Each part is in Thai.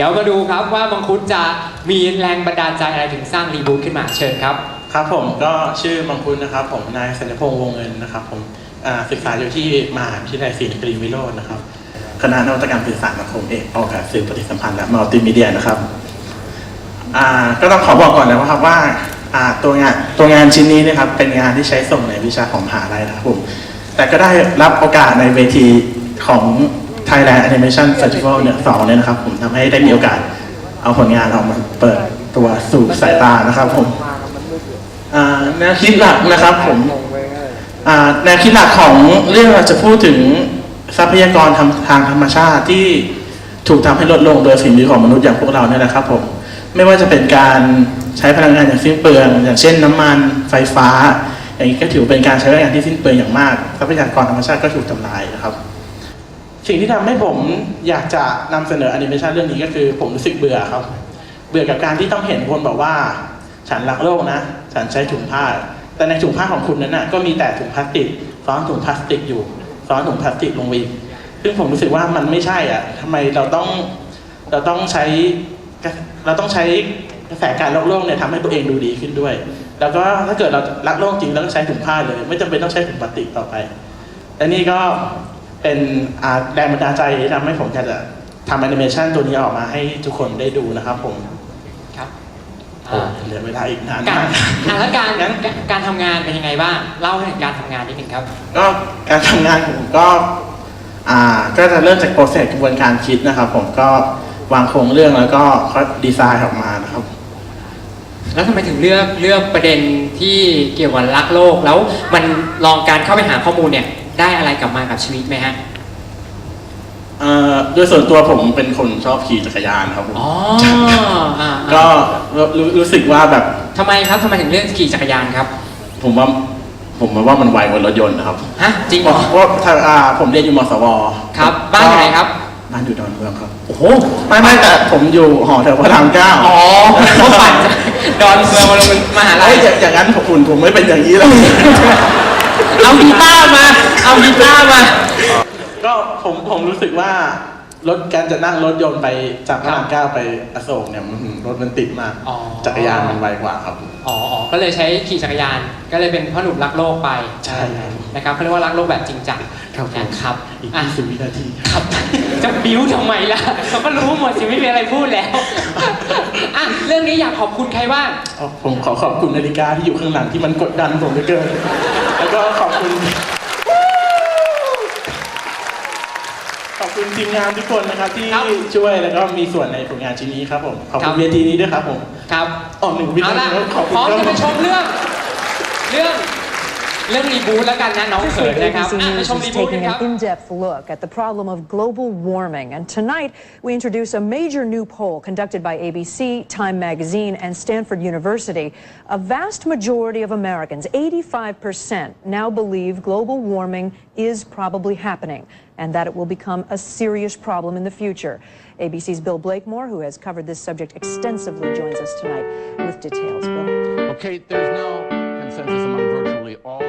ดี๋ยวมาดูครับว่ามังคุดจะมีแรงบันดาลใจอะไรถึงสร้างรีบูทขึ้นมาเชิญครับ ครับผมก็ชื่อมังคุดนะครับ ผมนายสัญพงษ์วงเงินนะครับ ผมศึกษาอยู่ที่มหาวิทยาลัยศรีนครินทร์วิโรจน์นะครับคณะนวัตกรรมสื่อสารสังคมเอกออกแบบสื่อปฏิสัมพันธ์และมัลติมีเดียนะครับอ่าก็ต้องขอบอกก่อนนะครับว่าอ่าตัวงานตัวงานชิ้นนี้นะครับเป็นงานที่ใช้ส่งในวิชาของมหาลัยนะครับผมแต่ก็ได้รับโอกาสในเวทีของ Thailand Animation Festival เนี่ยสองเนี่ยนะครับผมทำให้ได้มีโอกาส เอาผลงานออกมาเปิดตัวสู่สายตานะครับผมอ่าแนวคิดหลักนะครับผมอ่าแนวคิดหลักของเรื่องเราจะพูดถึงทรัพยากรทางทางธรรมชาติที่ถูกทำให้ลดลงโดยฝีมือของมนุษย์อย่างพวกเราเนี่ยนะครับผมไม่ว่าจะเป็นการใช้พลังงานอย่างสิ้นเปลือง อย่างเช่นน้ำมันไฟฟ้า อย่างนี้ก็ถือเป็นการใช้พลังงานที่สิ้นเปลืองอย่างมากทรัพยากรธรรมชาติก็ถูกทำลายนะครับ สิ่งที่ทำให้ผมอยากจะนำเสนอแอนิเมชันเรื่องนี้ก็คือ ผมรู้สึกเบื่อครับ เบื่อกับการที่ต้องเห็นคนบอกว่า ฉันรักโลกนะ ฉันใช้ถุงผ้า แต่ในถุงผ้าของคุณนั้นน่ะก็มีแต่ถุงพลาสติกซ้อนถุงพลาสติกอยู่ซ้อนถุงพลาสติกลงไปอีกซึ่งผมรู้สึกว่ามันไม่ใช่อะทำไมเราต้องเราต้องใช้เราต้องใช้กระแสการรักโลกเนี่ยทำให้ตัวเองดูดีขึ้นด้วย แล้วก็ถ้าเกิดเรารักโลกจริงเราก็ใช้ถุงผ้าเลย ไม่จำเป็นต้องใช้ถุงพลาสติกต่อไปและนี่ก็ เป็นอ่าแรงบันดาลใจที่ทำให้ผมอยากจะทำแอนิเมชันตัวนี้ออกมาให้ทุกคนได้ดูนะครับผมครับโอ้เหลือเวลาอีกนานการมาก อะแล้วการงั้น การทำงานเป็นยังไงบ้างเล่าให้ถึงการทำงานนิดนึงครับ ก็การทำงานของผมก็อ่าก็จะเริ่มจากโปรเซสกระบวนการคิดนะครับ ผมก็วางโครงเรื่องแล้วก็ค่อยดีไซน์ออกมานะครับ แล้วทำไมถึงเลือกเลือกประเด็นที่เกี่ยวกับรักโลกแล้วมันลองการเข้าไปหาข้อมูลเนี่ย ได้อะไรกลับมากับชีวิตไหมฮะ เอ่อโดยส่วนตัวผมเป็นคนชอบขี่จักรยานครับผมอ๋ออ่าก็รู้รู้รู้สึกว่าแบบทำไมครับทำไมถึงเลือกขี่จักรยานครับ ผมว่าผมว่ามันไวกว่ารถยนต์นะครับฮะ จริงเพเหรราะอเพราะถ้าอ่าผมเรียนอยู่มสวครับบ้านอยู่ไหนครับ บ้านอยู่ดอนเมืองครับ โอ้โห ไม่ไม่แต่ผมอยู่หอแถวพระรามเก้าอ๋อเขาปั่นจากดอนเมืองมาลงมหาลัเอ้ยยอย่างอย่างนั้นผมคุณผมไม่เป็นอย่างนี้แล้วเอากีตาร์มา เอากีตาร์มา ก็ผมผมรู้สึกว่ารถการจะนั่งรถยนต์ไปจากพระรามเก้าไปอโศกเนี่ยมันรถมันติดมาก อ๋อ จักรยานมันไวกว่าครับ อ๋ออ๋อก็เลยใช้ขี่จักรยาน ก็เลยเป็นพ่อหนุ่มรักโลกไปใช่ครับ นะครับเขาเรียกว่ารักโลกแบบจริงจังครับผมนะครับอีกอะ20วินาที ครับ จะบิ้วทำไมล่ะเขาก็รู้หมดสิไม่มีอะไรพูดแล้วอะเรื่องนี้อยากขอบคุณใครบ้างอ๋อผมขอขอบคุณนาฬิกาที่อยู่ข้างหลังที่มันกดดันผมเหลือเกิน แล้วก็ขอบคุณ คุณทีมงานทุกคนนะครับที่ ครับ ช่วยแล้วก็มีส่วนในผลงานชิ้นนี้ครับผม ขอบ ครั คุณ บ เวทีนี้ด้วยครับผม ครับ อ๋อหนึ่งวิ เอา นา ล่ะ ทีแล้วขอบ พ คุณ ร้อม ครับ จะไปชมเรื่อง เรื่อง เรื่องรีบูทแล้วกันนะน้อง This เขิน week, นะครับ ABC อ่ะไป News ชม is รีบูทกัน taking ครับ an in-depth look at the problem of global warming. And tonight, we introduce a major new poll conducted by ABC, Time Magazine, and Stanford University. A vast majority of Americans, 85%, now believe global warming is probably happening and that it will become a serious problem in the future. ABC's Bill Blakemore, who has covered this subject extensively, joins us tonight with details. Bill. Okay, there's now consensus among virtually all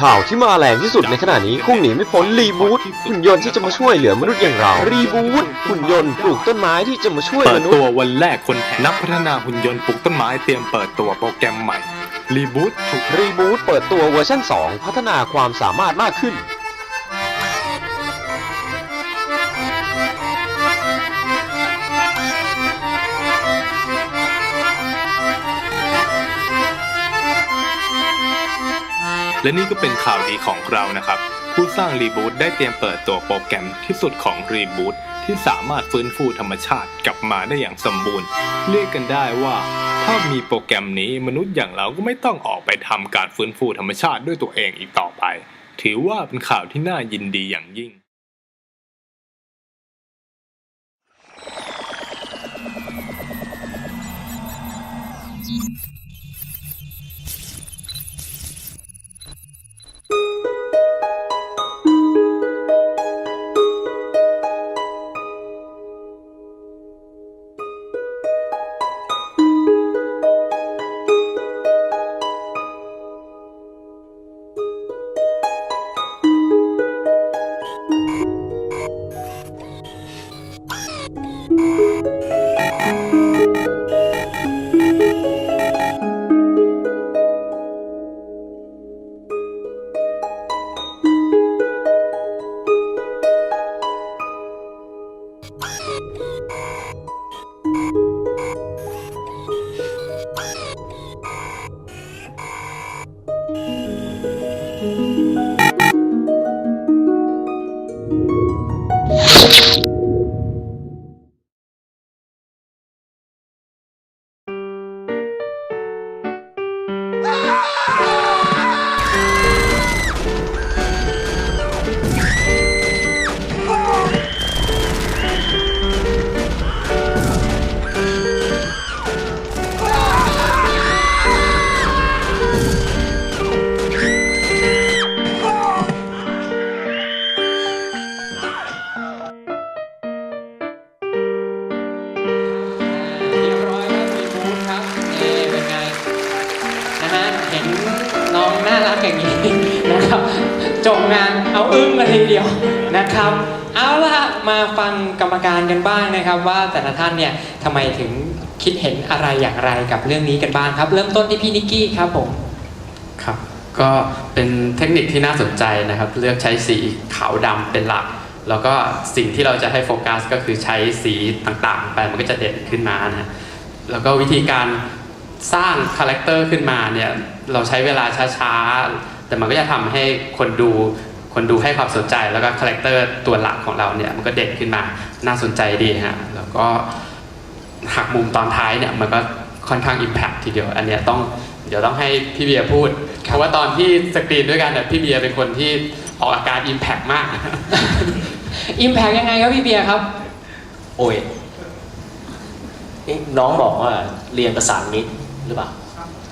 ข่าวที่มาแรงที่สุดในขณะนี้คงหนีไม่พ้นรีบูทหุ่นยนต์ที่จะมาช่วยเหลือมนุษย์อย่างเรา รีบูทหุ่นยนต์ปลูกต้นไม้ที่จะมาช่วยเปิมดนุษตัวย์วันแรกคนแทนนักพัฒนาหุ่นยนต์ปลูกต้นไม้เตรียมเปิดตัวโปรแกรมใหม่ รีบูตถูก รีบูทเปิดตัวเวอร์ชัน2 พัฒนาความสามารถมากขึ้น และนี่ก็เป็นข่าวดีของเรานะครับ ผู้สร้างรีบูตได้เตรียมเปิดตัวโปรแกรมที่สุดของรีบูตที่สามารถฟื้นฟูธรรมชาติกลับมาได้อย่างสมบูรณ์ เรียกกันได้ว่า ถ้ามีโปรแกรมนี้มนุษย์อย่างเราก็ไม่ต้องออกไปทำการฟื้นฟูธรรมชาติด้วยตัวเองอีกต่อไป ถือว่าเป็นข่าวที่น่ายินดีอย่างยิ่ง มาฟังกรรมการกันบ้างนะครับ ว่าแต่ละท่านเนี่ยทำไมถึงคิดเห็นอะไรอย่างไรกับเรื่องนี้กันบ้างครับ เริ่มต้นที่พี่นิกกี้ครับผมครับก็เป็นเทคนิคที่น่าสนใจนะครับ เลือกใช้สีขาวดำเป็นหลัก แล้วก็สิ่งที่เราจะให้โฟกัสก็คือใช้สีต่างๆ ไปมันก็จะเด่นขึ้นมานะแล้วก็วิธีการสร้างคาแรคเตอร์ขึ้นมาเนี่ยเราใช้เวลาช้าๆ แต่มันก็จะทำให้คนดู คนดูให้ความสนใจแล้วก็คาแรคเตอร์ตัวหลักของเราเนี่ยมันก็เด่นขึ้นมาน่าสนใจดีฮะแล้วก็หักมุมตอนท้ายเนี่ยมันก็ค่อนข้างอิมแพ t ทีเดียว อันเนี้ยต้องเดี๋ยวต้องให้พี่เบียร์พูด เพราะว่าตอนที่สกรีนด้วยกันเนี่ยพี่เบียร์เป็นคนที่ออกอาการอิมแพ t มากอิมแพกยังไงครับพี่เบียร์ครับ โอ้ยเอ๊ะน้องบอกว่าเรียนประสานมิตรหรือเปล่า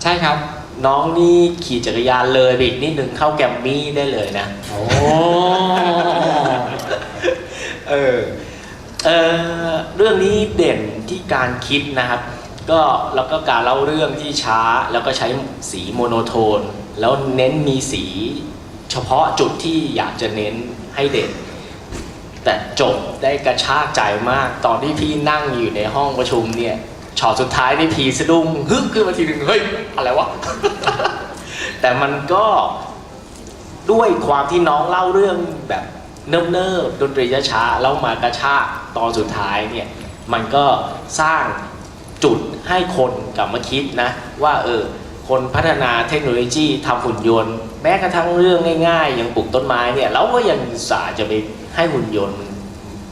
ใช่ครับ น้องนี่ขี่จักรยานเลยไปอีกนิดนึงเข้าแกรมมี่ได้เลยนะโอ้เออเออเรื่องนี้เด่นที่การคิดนะครับ ก็แล้วก็การเล่าเรื่องที่ช้าแล้วก็ใช้สีโมโนโทน แล้วเน้นมีสีเฉพาะจุดที่อยากจะเน้นให้เด่น แต่จบได้กระชากใจมากตอนที่พี่นั่งอยู่ในห้องประชุมเนี่ย ช็อตสุดท้ายนี่พีสะดุ้งฮึกขึ้นมาทีหนึ่งเฮ้ยอะไรวะ แต่มันก็ด้วยความที่น้องเล่าเรื่องแบบเนิบๆดนตรีช้าๆแล้วมากระชากตอนสุดท้ายเนี่ยมันก็สร้างจุดให้คนกลับมาคิดนะ ว่าเออคนพัฒนาเทคโนโลยีทำหุ่นยนต์ แม้กระทั่งเรื่องง่ายๆ อย่างปลูกต้นไม้เนี่ยเราก็ยังอุตสาห์จะไปให้หุ่นยนต์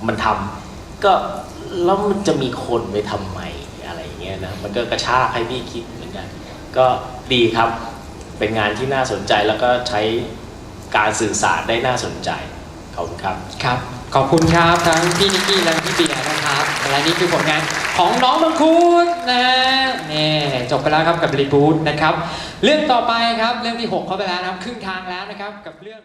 มันทำก็แล้วมันจะมีคนไปทำไม นะมันก็กระชากให้พี่คิดเหมือนกัน ก็ดีครับเป็นงานที่น่าสนใจแล้วก็ใช้การสื่อสารได้น่าสนใจขอบคุณครับครับ ขอบคุณครับทั้งพี่นิกกี้และพี่เบียร์นะครับและนี่คือผลงานของน้องมังคุดนะนี่จบไปแล้วครับกับรีบูทนะครับ เรื่องต่อไปครับเรื่องที่ 6 เข้าไปแล้วนะครับ ครึ่งทางแล้วนะครับกับเรื่อง